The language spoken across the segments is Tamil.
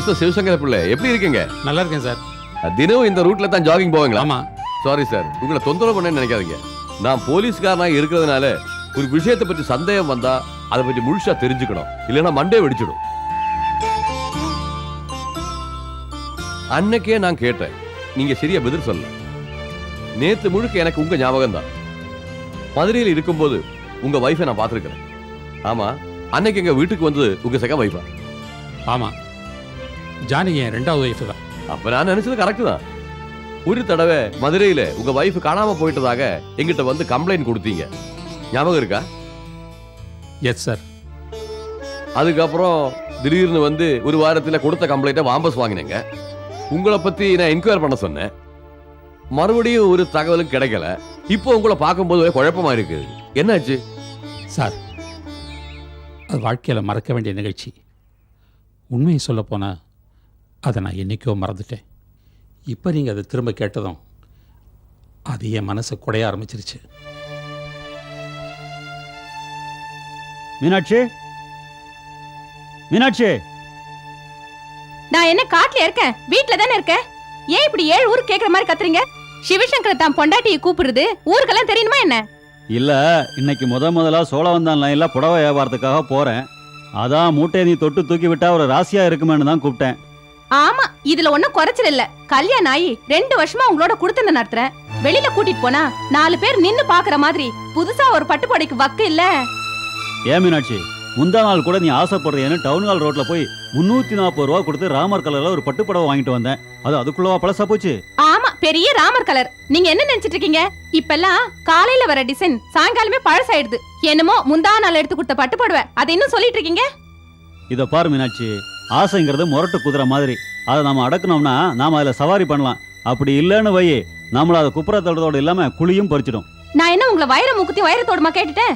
மிஸ்டர் சிவசங்கர பிள்ளை எப்படி இருக்கீங்க? நல்லா இருக்கேன் சார். தினம் இந்த ரூட்ல தான் ஜாகிங் போவீங்களா? ஆமா. சாரி சார் உங்களை தொந்தரவு பண்ண நினைக்காதீங்க. நான் போலீஸ்காரனா இருக்கிறதுனால ஒரு விஷயத்தை பற்றி சந்தேகம் வந்தா அதை பற்றி முழுசா தெரிஞ்சுக்கணும். இல்லைன்னா மண்டே வெடிச்சிடும். அன்னைக்கே நான் கேட்டேன் நீங்க சரியா பதில் சொல்ல நேத்து முழுக்க எனக்கு உங்க ஞாபகம் தான். மதுரையில் இருக்கும்போது உங்க வைஃபை நான் பார்த்திருக்கிறேன். ஆமா அன்னைக்கு எங்க வீட்டுக்கு வந்தது உங்க செகண்ட் வைஃபா ஆமா. ஜானகி என் ரெண்டாவது ஒய்ஃபு தான். அப்ப நான் நினைச்சது கரெக்ட் தான். ஒரு தடவை மதுரையில உங்க வைஃப் காணாம போயிட்டதாக எங்கிட்ட வந்து கம்ப்ளைண்ட் கொடுத்தீங்க. ஞாபகம் இருக்கா? எஸ் சார் அதுக்கப்புறம் திடீர்னு வந்து ஒரு வாரத்துல கொடுத்த கம்ப்ளைண்ட்டை வாபஸ் வாங்கினீங்க. உங்களை பத்தி நான் என்கொயர் பண்ண சொன்னேன். மறுபடியும் ஒரு தகவலும் கிடைக்கல. இப்போ உங்களை பார்க்கும்போது ஒரே குழப்பமா இருக்கு. என்னாச்சு? சார் அது வாழ்க்கையில் மறக்க வேண்டிய நிகழ்ச்சி. உண்மையை சொல்ல போனால் அதை நான் என்னைக்கோ மறந்துட்டேன். இப்போ நீங்கள் அதை திரும்ப கேட்டதும் அது என் மனசை குடைய ஆரம்பிச்சிருச்சு. மீனாட்சி? மீனாட்சி? நான் என்ன காட்டுல இருக்கேன்? வீட்ல தானே இருக்கேன்? ஏன் இப்படி ஏழு ஊருக்கு கேக்குற மாதிரி கத்துறீங்க? சிவசங்கர் தான் பொண்டாட்டியை கூப்பிடுறது. ஊருக்கெல்லாம் தெரியணுமா என்ன? இல்ல இன்னைக்கு முத முதலா சோழவந்தான் லைன்ல புடவை வியாபாரத்துக்காக போறேன். அதான் மூட்டையை நீ தொட்டு தூக்கி விட்டா ஒரு ராசியா இருக்குமேன்னு தான் கூப்பிட்டேன். ஆமா இதுல ஒண்ணும் குறைச்சல் இல்ல. கல்யாணம் ஆகி ரெண்டு வருஷமா உங்களோட குடுத்தன நடத்துறேன் வெளியில கூட்டிட்டு போனா நாலு பேர் நின்னு பாக்குற மாதிரி புதுசா ஒரு பட்டுப்படைக்கு வக்கு இல்ல? ஏன் மீனாட்சி முந்தா நாள் கூட நீ ஆசைப்படுறேன்னு டவுன் ஹால் ரோட்ல போய் முன்னூத்தி நாற்பது ரூபா கொடுத்து ராமர் கலர்ல ஒரு பட்டு புடவை வாங்கிட்டு வந்தேன். அது அதுக்குள்ளவா பழசா போச்சு? ஆமா பெரிய ராமர் கலர். நீங்க என்ன நினைச்சிட்டு இருக்கீங்க? இப்பெல்லாம் காலையில வர டிசைன் சாயங்காலமே பழசாயிடுது. என்னமோ முந்தா நாள் எடுத்து கொடுத்த பட்டு புடவை அதை இன்னும் சொல்லிட்டு இருக்கீங்க? இத பாரு மீனாட்சி ஆசைங்கிறது முரட்டு குதிரை மாதிரி. அதை நாம அடக்கணும்னா நாம அதுல சவாரி பண்ணலாம். அப்படி இல்லைன்னு வை நம்மள அதை குப்புற தடுறதோட இல்லாம குழியும் பறிச்சிடும். நான் என்ன உங்களை வயிற முக்குத்தி வயிறத்தோடுமா கேட்டுட்டேன்?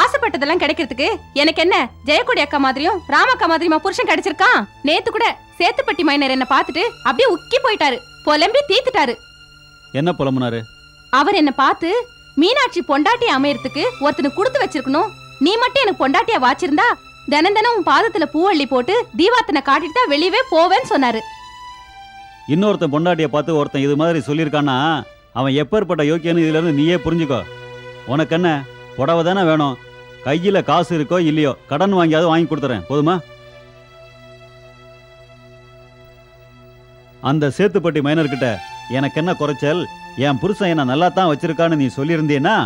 ஆசைப்பட்டதெல்லாம் கிடைக்கிறதுக்கு எனக்கு என்ன ஜெயக்கொடி அக்கா மாதிரியும் ராமக்கா மாதிரியுமா புருஷன் கிடைச்சிருக்கான் நேத்து கூட சேத்துப்பட்டி மைனர் என்ன பார்த்துட்டு அப்படியே உக்கி போயிட்டாரு. புலம்பி தீத்துட்டாரு. என்ன புலம்புனாரு? அவர் என்ன பார்த்து மீனாட்சி பொண்டாட்டி அமையறதுக்கு ஒருத்தனுக்கு கொடுத்து வச்சிருக்கணும். நீ மட்டும் எனக்கு பொண்டாட்டியா வாச்சிருந்தா தினம் தினம் உன் பாதத்துல பூவள்ளி போட்டு தீபாத்தனை காட்டிட்டு தான் வெளியவே போவேன்னு சொன்னாரு. இன்னொருத்தன் பொண்டாட்டியை பார்த்து ஒருத்தன் இது மாதிரி சொல்லியிருக்கான்னா அவன் எப்பேற்பட்ட யோக்கியன்னு இதுல இருந்து நீயே புரிஞ்சுக்கோ. உனக்கு என்ன புடவை தானே வேணும்? கையில காசு இருக்கோ இல்லையோ கடன் வாங்கியாவது வாங்கி கொடுத்துறேன். போதுமா? அந்த சேத்துப்பட்டி மைனர்கிட்ட எனக்கு என்ன குறைச்சல்? என் புருஷன் என்ன நல்லா தான் வச்சிருக்கான்னு நீ சொல்லியிருந்தீன்னா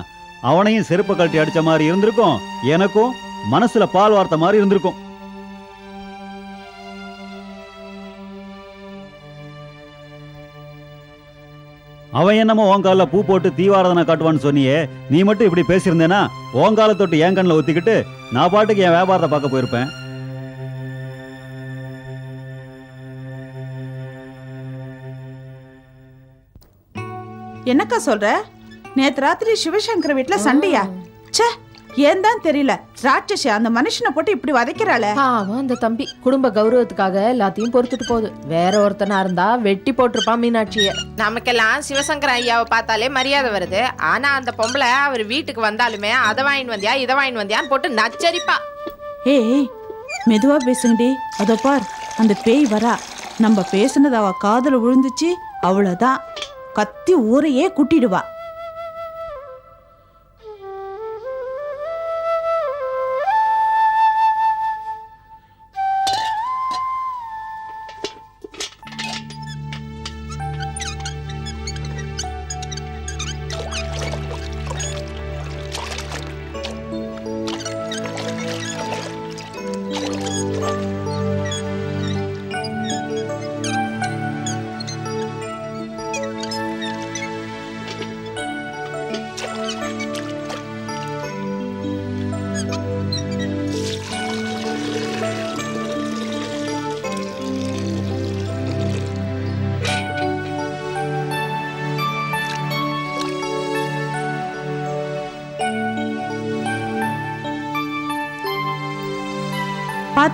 அவனையும் செருப்பு கழட்டி அடிச்ச மாதிரி இருந்திருக்கும் எனக்கும் மனசுல பால் வார்த்த மாதிரி இருந்திருக்கும். அவன் என்னமோ ஓங்கால பூ போட்டு தீவாரதனை காட்டுவான்னு சொன்னியே நீ மட்டும் இப்படி பேசியிருந்தேனா? ஓங்கால தொட்டு என் கண்ணில் ஒத்திக்கிட்டு நான் பாட்டுக்கு என் வியாபாரத்தை பார்க்க போயிருப்பேன். என்னக்கா சொல்ற? நேத்து ராத்திரி சிவசங்கர் வீட்ல சண்டையா? ச்சே! ஏன் தான் தெரியல? ராட்சசி அந்த மனுஷனை போட்டு இப்படி வதைக்கிறாளே. பாவம் அந்த தம்பி. குடும்ப கௌரவத்துக்காக எல்லாத்தையும் பொறுத்துட்டு போகுது. வேற ஒருத்தனா இருந்தா வெட்டி போட்டிருப்பான் மீனாட்சிய. நமக்கெல்லாம் சிவசங்கர ஐயாவை பார்த்தாலே மரியாதை வருது. ஆனா அந்த பொம்பளை அவர் வீட்டுக்கு வந்தாலுமே அதை வாங்கிட்டு வந்தியா இதை வாங்கிட்டு வந்தியான்னு போட்டு நச்சரிப்பா. ஏய் மெதுவா பேசுங்கடி. அதோ பார் அந்த பேய் வரா. நம்ம பேசுனது அவ காதுல விழுந்துச்சு அவ்வளவுதான். கத்தி ஊரையே கூட்டிடுவா.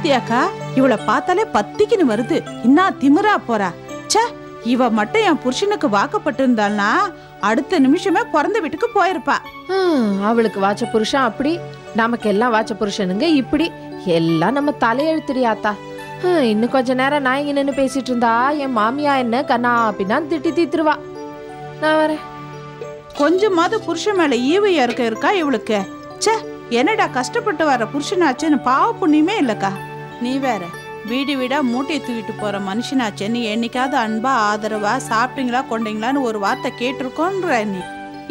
பாத்தியாக்கா? இவள பார்த்தாலே பத்திக்கின்னு வருது. இன்னா திமிரா போறா. ச்சே இவ மட்டும் என் புருஷனுக்கு வாக்கப்பட்டிருந்தாள்னா அடுத்த நிமிஷமே பிறந்த வீட்டுக்கு போயிருப்பா. அவளுக்கு வாச்ச புருஷன் அப்படி நமக்கெல்லாம் வாச்ச புருஷனுங்க இப்படி. எல்லாம் நம்ம தலையெழுத்துறியாத்தா இன்னும் கொஞ்ச நேரம் நான் இங்க நின்று பேசிட்டு இருந்தா என் மாமியா என்ன கண்ணா பின்னான்னு திட்டி தீத்துருவா. நான் வரேன். கொஞ்சமாவது புருஷன் மேல ஈவையா இருக்க இருக்கா இவளுக்கு? ச்சே என்னடா கஷ்டப்பட்டு வர புருஷனாச்சுன்னு பாவ புண்ணியமே இல்லக்கா. நீ வேற. வீடு வீடா மூட்டையை தூக்கிட்டு போற நீ என்னைக்காவது அன்பா ஆதரவா சாப்பிட்டீங்களா கொண்டீங்களான்னு ஒரு வார்த்தை கேட்டிருக்கோன்ற நீ.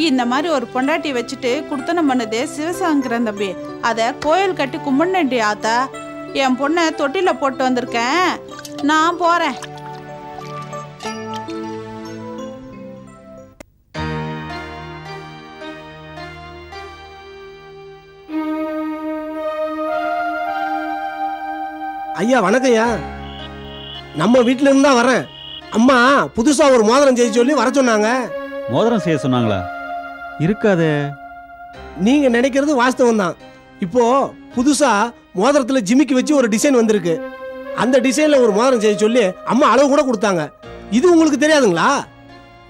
இந்த மாதிரி ஒரு பொண்டாட்டி வச்சுட்டு குடுத்தனம் பண்ணதே சிவசாங்கிரன் தம்பி. அதை கோயில் கட்டி கும்பிடண்டி ஆத்தா. என் பொண்ணை தொட்டில போட்டு வந்திருக்கேன். நான் போறேன். ஐயா வணக்கம் ஐயா நம்ம வீட்ல இருந்து தான் வரேன். அம்மா புதுசா ஒரு மோதிரம் செய்ய சொல்லி வர சொன்னாங்க. மோதிரம் செய்ய சொன்னாங்களா? இருக்காதே. நீங்க நினைக்கிறது வாஸ்தவம் தான். இப்போ புதுசா மோதிரத்துல ஜிமிக்கி வச்சு ஒரு டிசைன் வந்திருக்கு. அந்த டிசைன்ல ஒரு மோதிரம் செய்ய சொல்லி அம்மா அளவு கூட கொடுத்தாங்க. இது உங்களுக்கு தெரியாதுங்களா?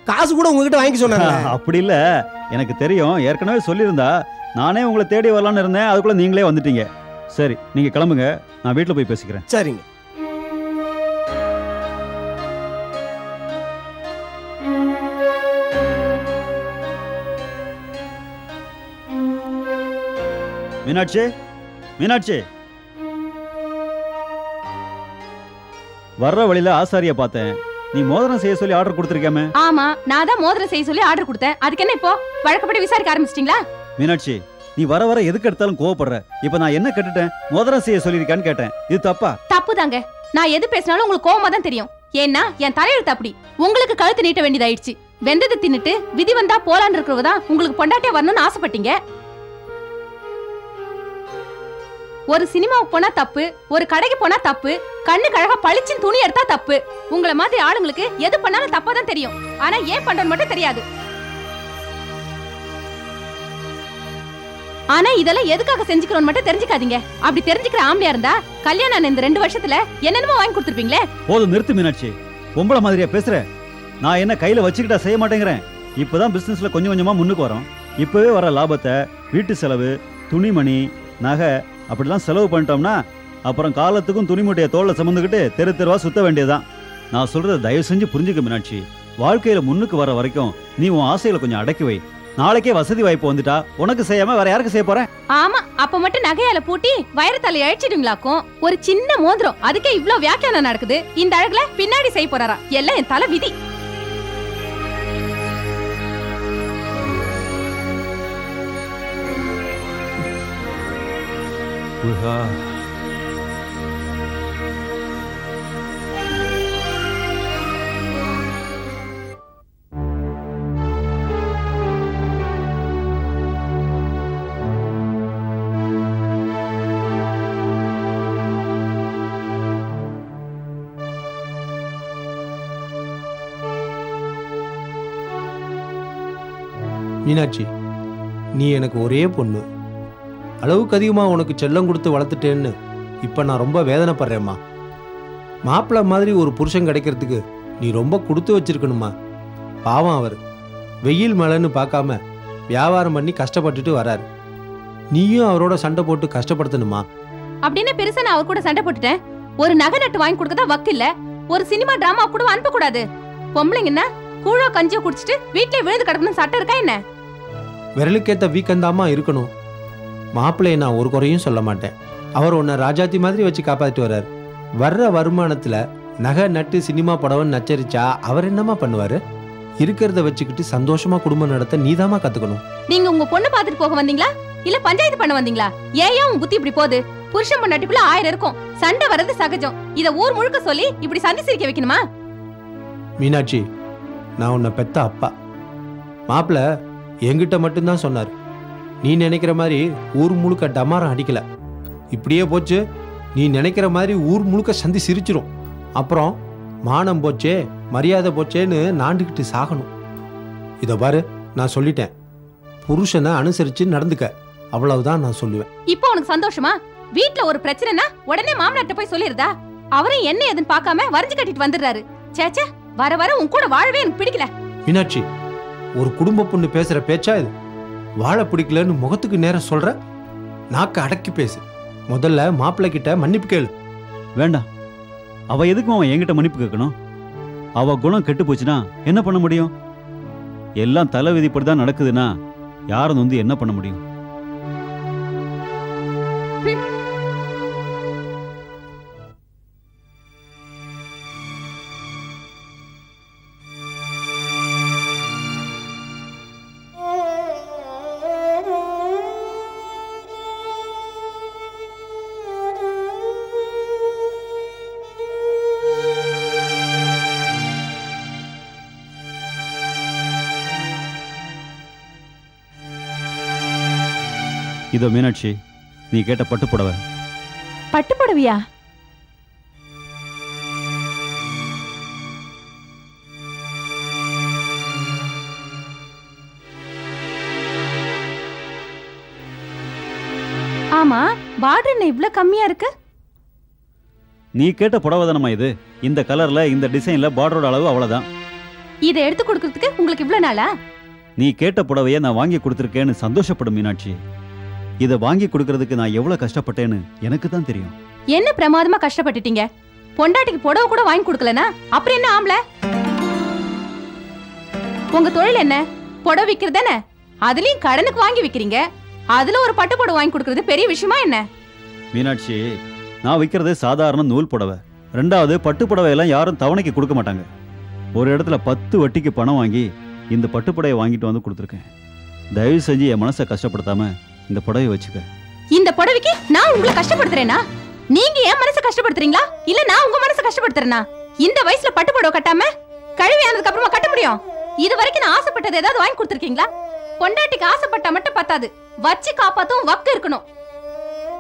காசு கூட உங்ககிட்ட வாங்கி சொன்னாங்க அப்படி இல்ல. எனக்கு தெரியும். ஏற்கனவே சொல்லியிருந்தா நானே உங்களை தேடி வரலான்னு இருந்தேன். அதுக்குள்ள நீங்களே வந்துட்டீங்க. சரி நீங்க கிளம்புங்க. நான் வீட்டில் போய் பேசிக்கிறேன். சரிங்க. மீனாட்சி மீனாட்சி. வர்ற வழியில ஆசாரிய பார்த்தேன். நீ மோதிரம் செய்ய சொல்லி ஆர்டர் கொடுத்துருக்காம ஆமா நான் தான் மோதிரம் செய்ய சொல்லி ஆர்டர் கொடுத்தேன். அதுக்கு என்ன இப்போ? வழக்கப்படி விசாரிக்க ஆரம்பிச்சிட்டீங்களா? மீனாட்சி நீ வர வர எதுக்கு எடுத்தாலும் கோவப்படுற. இப்ப நான் என்ன கேட்டுட்டேன்? மோதிரம் செய்ய சொல்லியிருக்கான்னு கேட்டேன். இது தப்பா? தப்பு தாங்க நான் எது பேசினாலும் உங்களுக்கு கோவமா தான் தெரியும். ஏன்னா என் தலையெழுத்து அப்படி. உங்களுக்கு கழுத்து நீட்ட வேண்டியதாயிடுச்சு. வெந்ததை தின்னுட்டு விதி வந்தா போலான்னு இருக்கிறவதான் உங்களுக்கு பொண்டாட்டியா வரணும்னு ஆசைப்பட்டீங்க. ஒரு சினிமாவுக்கு போனா தப்பு ஒரு கடைக்கு போனா தப்பு கண்ணு கழக பளிச்சின் துணி எடுத்தா தப்பு. உங்களை மாதிரி ஆளுங்களுக்கு எது பண்ணாலும் தப்பா தான் தெரியும். ஆனா ஏன் பண்றோன்னு மட்டும் தெரியாது. ஆனா இதெல்லாம் எதுக்காக செஞ்சுக்கிறோம் மட்டும் தெரிஞ்சுக்காதீங்க. அப்படி தெரிஞ்சுக்கிற ஆம்பளையா இருந்தா கல்யாணம் இந்த ரெண்டு வருஷத்துல என்னென்னமோ வாங்கி கொடுத்துருப்பீங்களே? போதும் நிறுத்து மீனாட்சி. பொம்பளை மாதிரியா பேசுற? நான் என்ன கையில வச்சுக்கிட்டா செய்ய மாட்டேங்கிறேன். இப்பதான் பிசினஸ்ல கொஞ்சம் கொஞ்சமா முன்னுக்கு வரோம். இப்பவே வர லாபத்தை வீட்டு செலவு துணிமணி நகை அப்படிலாம் செலவு பண்ணிட்டோம்னா அப்புறம் காலத்துக்கும் துணிமுட்டைய தோல்ல சுமந்துக்கிட்டு தெரு தெருவா சுத்த வேண்டியதுதான். நான் சொல்றதை தயவு செஞ்சு புரிஞ்சுக்க மீனாட்சி. வாழ்க்கையில முன்னுக்கு வர வரைக்கும் நீ உன் ஆசைகளை கொஞ்சம் அடக்கி வை. நாளைக்கே வசதி வாய்ப்பு வந்துட்டா உனக்கு செய்யாம வேற யாருக்கு செய்ய போறேன்? ஆமா அப்ப மட்டும் நகையால பூட்டி வைரத்தால அழிச்சிடுங்களாக்கும். ஒரு சின்ன மோதிரம் அதுக்கே இவ்ளோ வியாக்கியானம் நடக்குது. இந்த அழகுல பின்னாடி செய்ய போறாரா? எல்லாம் என் தலை விதி. மீனாட்சி நீ எனக்கு ஒரே பொண்ணு. அளவுக்கு அதிகமாக உனக்கு செல்லம் கொடுத்து வளர்த்துட்டேன்னு இப்போ நான் ரொம்ப வேதனைப்படுறேம்மா. மாப்பிள்ளை மாதிரி ஒரு புருஷன் கிடைக்கிறதுக்கு நீ ரொம்ப கொடுத்து வச்சிருக்கணுமா பாவம் அவர். வெயில் மழைன்னு பார்க்காம வியாபாரம் பண்ணி கஷ்டப்பட்டுட்டு வராரு. நீயும் அவரோட சண்டை போட்டு கஷ்டப்படுத்தணுமா? அப்படின்னு பெருசா நான் அவர் கூட சண்டை போட்டுட்டேன். ஒரு நகை நட்டு வாங்கி கொடுக்கதா வக்கு இல்ல. ஒரு சினிமா டிராமா கூட அனுப்ப கூடாது பொம்பளைங்கன்னா கூழோ கஞ்சியோ குடிச்சிட்டு வீட்லயே விழுந்து கிடக்கணும் சட்டம் இருக்கா என்ன? விரலுக்கேத்த வீக்கந்தாமா இருக்கணும். மாப்பிள்ளைய நான் ஒரு குறையும் சொல்ல மாட்டேன். அவர் உன்னை ராஜாத்தி மாதிரி வச்சு காப்பாத்திட்டு வர்றாரு. வர்ற வருமானத்துல நகை நட்டு சினிமா படம்னு நச்சரிச்சா அவர் என்னமா பண்ணுவாரு? இருக்கிறத வச்சுக்கிட்டு சந்தோஷமா குடும்பம் நடத்த நீதாம்மா கத்துக்கணும். நீங்க உங்க பொண்ணு பாத்துட்டு போக வந்தீங்களா? இல்ல பஞ்சாயத்து பண்ண வந்தீங்களா? ஏன் உன் புத்தி இப்படி போகுது? புருஷன் பொண்டாட்டிக்குள்ள ஆயிரம் இருக்கும். சண்டை வர்றது சகஜம். இத ஊர் முழுக்க சொல்லி இப்படி சந்தி சிரிக்க வைக்கணுமா? மீனாட்சி நான் உன்னை பெத்த அப்பா. மாப்பிள்ளை என்கிட்ட மட்டும்தான் சொன்னார். நீ நினைக்கிற மாதிரி ஊர் முழுக்க டமாரம் அடிக்கல. இப்படியே போச்சு நீ நினைக்கிற மாதிரி ஊர் முழுக்க சந்தி சிரிச்சிரும். அப்புறம் மானம் போச்சே மரியாதை போச்சேன்னு நாண்டுக்கிட்டு சாகணும். இதை பாரு நான் சொல்லிட்டேன். புருஷனை அனுசரித்து நடந்துக்க. அவ்வளவுதான் நான் சொல்லுவேன். இப்போ உனக்கு சந்தோஷமா? வீட்ல ஒரு பிரச்சனைனா உடனே மாமனார்ட்ட போய் சொல்லிருதா அவரும் என்ன ஏதுன்னு பார்க்காம வரைஞ்சு கட்டிட்டு வந்துடுறாரு. சேச்சே வர வர உன் கூட வாழவே எனக்கு பிடிக்கல. மீனாட்சி ஒரு குடும்ப பொண்ணு பேசுகிற பேச்சா இது? வாழ பிடிக்கலன்னு முகத்துக்கு நேரம் சொல்கிற நாக்க அடக்கி பேசு. முதல்ல மாப்பிள்ளை கிட்ட மன்னிப்பு கேளு. வேண்டாம். அவ எதுக்கும் அவன் என்கிட்ட மன்னிப்பு கேட்கணும்? அவ குணம் கெட்டு போச்சுன்னா என்ன பண்ண முடியும்? எல்லாம் தலை விதிப்படி தான் நடக்குதுன்னா யாரும் வந்து என்ன பண்ண முடியும்? இதோ மீனாட்சி நீ கேட்ட பட்டு புடவை பட்டு புடவையா ஆமா பார்டர் என்ன இவ்ளோ கம்மியா இருக்கு? நீ கேட்ட புடவை தானம்மா இது? இந்த கலர்ல இந்த டிசைன்ல பார்டரோட அளவு அவ்வளவுதான். இதை எடுத்து கொடுக்கறதுக்கு உங்களுக்கு இவ்ளோ நாளா? நீ கேட்ட புடவையை நான் வாங்கி கொடுத்துருக்கேன்னு சந்தோஷப்படும் மீனாட்சி. இதை வாங்கி கொடுக்கறதுக்கு நான் எவ்வளவு கஷ்டப்பட்டேன்னு எனக்கு தான் தெரியும். என்ன பிரமாதமா கஷ்டப்பட்டுட்டீங்க? பொண்டாட்டிக்கு புடவை கூட வாங்கி கொடுக்கலனா? அப்புறம் என்ன ஆம்பளை? உங்க தொழில் என்ன? புடவை விக்கிறது தானே? அதுலயும் கடனுக்கு வாங்கி விக்கிறீங்க. அதுல ஒரு பட்டு புடவை வாங்கி கொடுக்கறது பெரிய விஷயமா என்ன? மீனாட்சி நான் விற்கிறது சாதாரண நூல் புடவை. ரெண்டாவது பட்டு புடவை எல்லாம் யாரும் தவணைக்கு கொடுக்க மாட்டாங்க. ஒரு இடத்துல பத்து வட்டிக்கு பணம் வாங்கி இந்த பட்டு புடவையை வாங்கிட்டு வந்து கொடுத்துருக்கேன். தயவு செஞ்சு என் மனசை கஷ்டப்படுத்தாம இந்த புடவை வச்சுக்க. இந்த புடவைக்கு நான் உங்களை கஷ்டப்படுத்துறேனா? நீங்க என் மனசை கஷ்டப்படுத்துறீங்களா? இல்ல நான் உங்க மனசை கஷ்டப்படுத்துறேனா? இந்த வயசுல பட்டு புடவை கட்டாம கழுவி ஆனதுக்கு அப்புறமா கட்ட முடியும்? இது வரைக்கும் நான் ஆசைப்பட்டது ஏதாவது வாங்கி கொடுத்துருக்கீங்களா? பொண்டாட்டிக்கு ஆசைப்பட்டா மட்டும் பத்தாது. வச்சு காப்பாத்தும் வக்கு இருக்கணும்.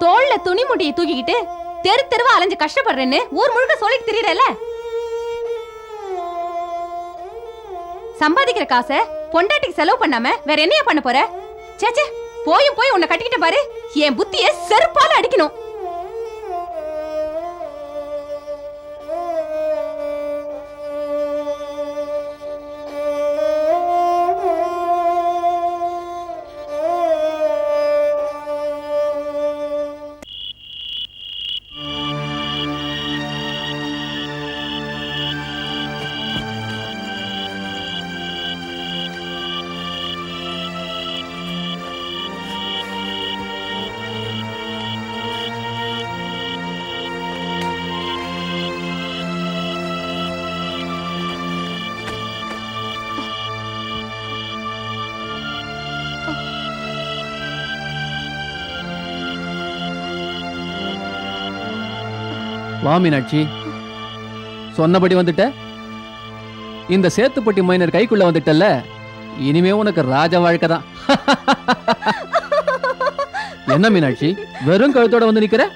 தோல்ல துணி முடியை தூக்கிக்கிட்டு தெரு தெருவா அலைஞ்சு கஷ்டப்படுறேன்னு ஊர் முழுக்க சொல்லிட்டு தெரியல சம்பாதிக்கிற காசை பொண்டாட்டிக்கு செலவு பண்ணாம வேற என்னையா பண்ண போற? சேச்சே போயும் போய் உன்னை கட்டிக்கிட்ட பாரு. என் புத்திய செருப்பால அடிக்கணும். வா மீனாட்சி சொன்னபடி வந்துட்ட? இந்த சேத்துப்பட்டி மைனர் கைக்குள்ள வந்துட்டல்ல இனிமே உனக்கு ராஜ வாழ்க்கை தான். என்ன மீனாட்சி வெறும் கழுத்தோட வந்து நிக்கிற?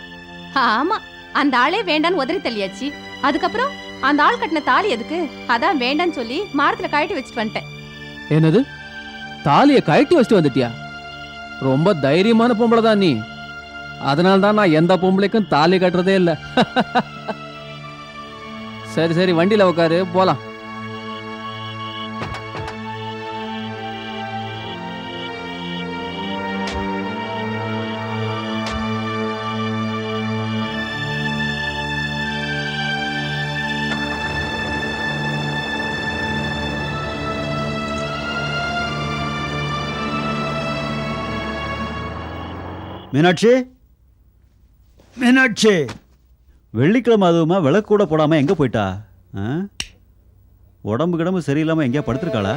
ஆமா அந்த ஆளே வேண்டான்னு உதறி தள்ளியாச்சு. அதுக்கப்புறம் அந்த ஆள் கட்டின தாலி எதுக்கு? அதான் வேண்டான்னு சொல்லி மாரத்துல கழட்டி வச்சுட்டு வந்துட்டேன். என்னது? தாலிய கழட்டி வச்சுட்டு வந்துட்டியா? ரொம்ப தைரியமான பொம்பளை தான் நீ. அதனால தான் நான் எந்த பொம்பளைக்கும் தாலி கட்டுறதே இல்ல. சரி சரி வண்டியில் உட்காரு போலாம். மீனாட்சி? மீனாட்சி. வெள்ளிக்கிழமை அதுவுமா விளக்கு கூட போடாம எங்கே போயிட்டா? ஆ? உடம்பு கிடம்பு சரியில்லாம எங்கேயா படுத்திருக்காளா?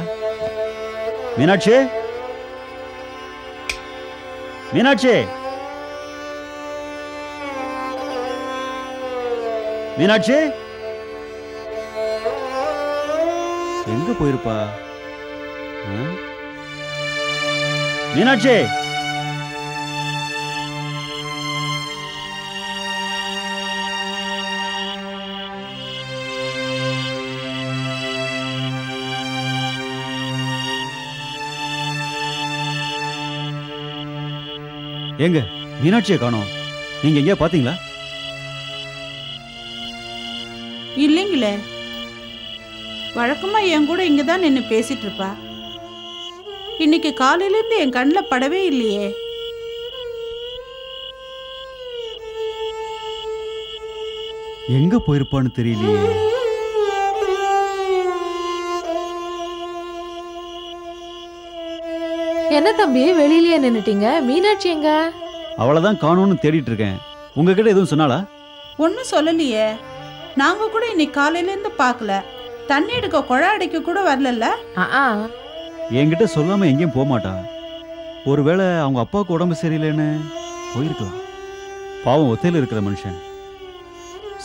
மீனாட்சி? மீனாட்சி? மீனாட்சி? எங்க போயிருப்பா? மீனாட்சி? எங்க மீனாட்சியை காணோம். நீங்க எங்கேயா பாத்தீங்களா இல்லைங்களே. வழக்கமா என் கூட இங்க தான் நின்று பேசிட்டு இருப்பா இன்னைக்கு காலையில இருந்து என் கண்ணில் படவே இல்லையே. எங்க போயிருப்பான்னு தெரியலையே. என்ன தம்பி வெளியிலயே நின்னுட்டீங்க? மீனாட்சி எங்க? அவளைதான் காணோம்னு தேடிட்டு இருக்கேன் உங்ககிட்ட எதுவும் சொன்னாளா? ஒன்றும் சொல்லலையே. நாங்க கூட இன்னைக்கு காலையில இருந்து பார்க்கல. தண்ணி எடுக்க குழா அடிக்க கூட வரலல்ல. என்கிட்ட சொல்லாம எங்கேயும் போக மாட்டா. ஒருவேளை அவங்க அப்பாவுக்கு உடம்பு சரியில்லைன்னு போயிருக்கலாம். பாவம் ஒத்தையில் இருக்கிற மனுஷன்.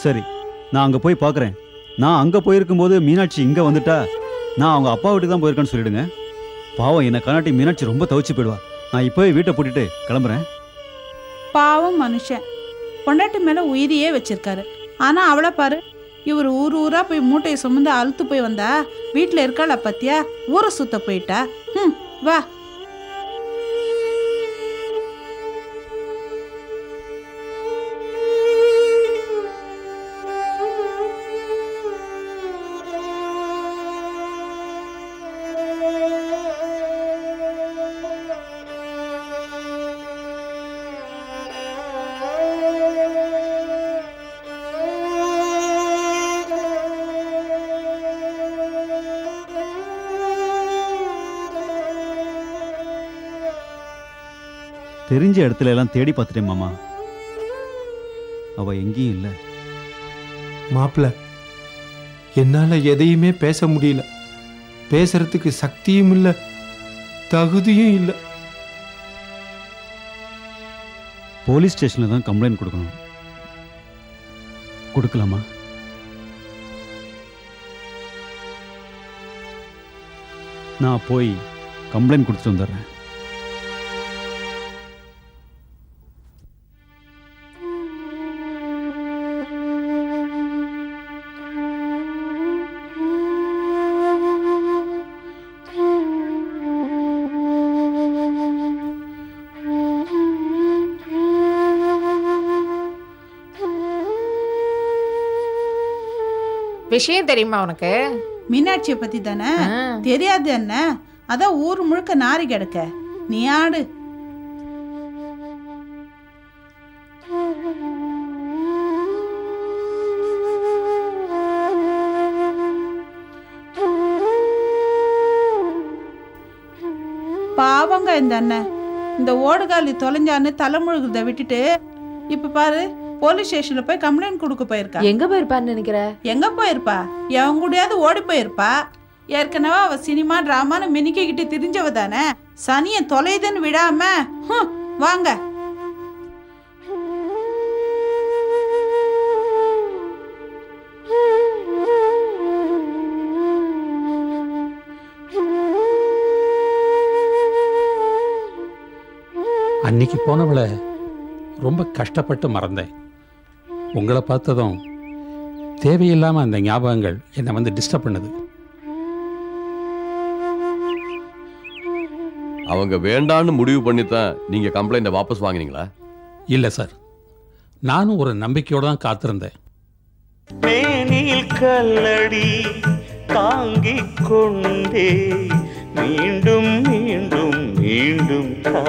சரி நான் அங்க போய் பார்க்கறேன். நான் அங்க போயிருக்கும்போது மீனாட்சி இங்க வந்துட்டா நான் அவங்க அப்பா வீட்டுக்கு தான் போயிருக்கேன்னு சொல்லிடுங்க. பாவம் என்னை கண்ணாட்டி மீனாட்சி ரொம்ப தவிச்சு போயிடுவா. நான் இப்போவே வீட்டை பூட்டிட்டு கிளம்புறேன். பாவம் மனுஷன். பொண்டாட்டி மேலே உயிரியே வச்சிருக்காரு. ஆனால் அவளை பாரு இவர் ஊர் ஊரா போய் மூட்டையை சுமந்து அழுத்து போய் வந்தா வீட்டில் இருக்காளா பத்தியா ஊரை சுத்த போயிட்டா? ம் வா. தெரிஞ்ச இடத்துல எல்லாம் தேடி பார்த்துட்டேன் மாமா. அவ எங்கேயும் இல்லை. மாப்பிள்ள என்னால எதையுமே பேச முடியல. பேசுறதுக்கு சக்தியும் இல்லை தகுதியும் இல்லை. போலீஸ் ஸ்டேஷனில் தான் கம்ப்ளைண்ட் கொடுக்கணும். கொடுக்கலாமா? நான் போய் கம்ப்ளைண்ட் கொடுத்துட்டு வந்துடுறேன். விஷயம் தெரியுமா உனக்கு? மீனாட்சியை பத்தி தானே. தெரியாது என்ன? அதான் ஊர் முழுக்க நாரி கிடக்க. நீ ஆடு. பாவங்க இந்த அண்ணன். இந்த ஓடுகாலி தொலைஞ்சான்னு தலைமுழுகிறத விட்டுட்டு இப்ப பாரு போலீஸ் ஸ்டேஷன்ல போய் கம்ப்ளைண்ட் கொடுக்க போயிருக்கா. எங்க போயிருப்பான்னு நினைக்கிற? எங்க போயிருப்பா? எவன் கூடயாவது ஓடி போயிருப்பா? ஏற்கனவே அவ சினிமா டிராமான்னு மினிக்கிட்டு திரிஞ்சவ தானே? சனிய தொலைதுன்னு விடாம வாங்க. அன்னைக்கு போனவளை ரொம்ப கஷ்டப்பட்டு மறந்தேன். உங்களை பார்த்ததும் தேவையில்லாமல் அந்த ஞாபகங்கள் என்னை வந்து டிஸ்டர்ப் பண்ணுது. அவங்க வேண்டான்னு முடிவு பண்ணி தான் நீங்க கம்ப்ளைண்ட்டை வாபஸ் வாங்கினீங்களா? இல்லை சார் நானும் ஒரு நம்பிக்கையோடு தான் காத்திருந்தேன். மேனில் கல்லடி தாங்கிக் கொண்டே மீண்டும் மீண்டும் மீண்டும் தா